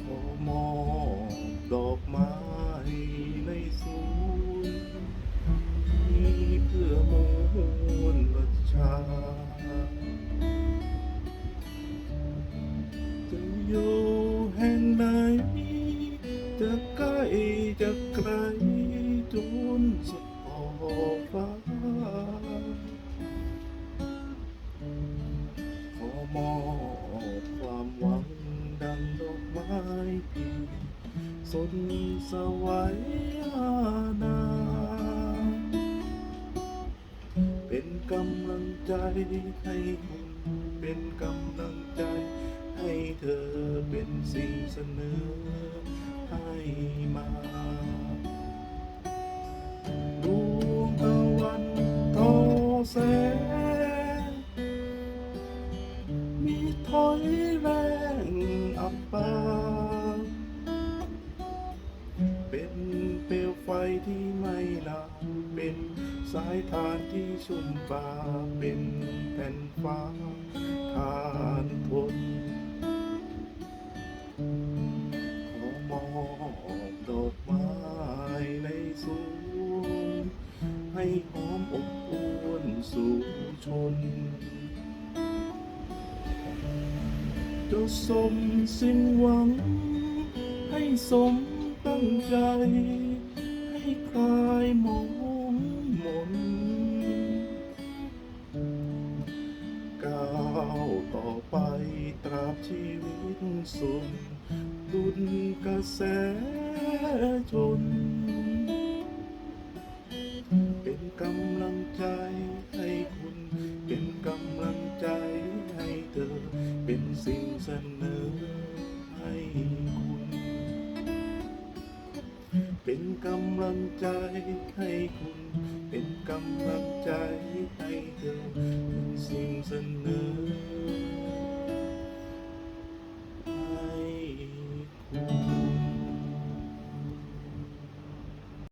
ขอมอบดอกไม้ในสวนนี้เพื่อมวลประชาจะอยู่ แห่งไหนจะใกล้จะไกลจนสุดขอบฟ้า ขอมอบความหวังดังดอกไม้พีสนสวัยอานา เป็นกำลังใจให้คุณเป็นกำลัง เธอเป็นสิ่งเสนอให้มาดวงตะวันทอแสงมีถอยแรงอับปางเป็นเปลวไฟที่ไม่ลาเป็นสายทานที่ชุ่มฟ้าเป็นแผ่นฟ้าทานทน ให้หอมอบอวนสู่ชน จะสมสิ้นหวัง ให้สมตั้งใจ ให้คลายหมองหมนก้าวต่อไปตราบชีวิตสุนดุลกระแสชน เป็นกำลังใจให้คุณ เป็นกำลังใจให้เธอ เป็นสิ่งเสนอให้คุณ เป็นกำลังใจให้คุณ เป็นกำลังใจให้เธอ เป็นสิ่งเสนอ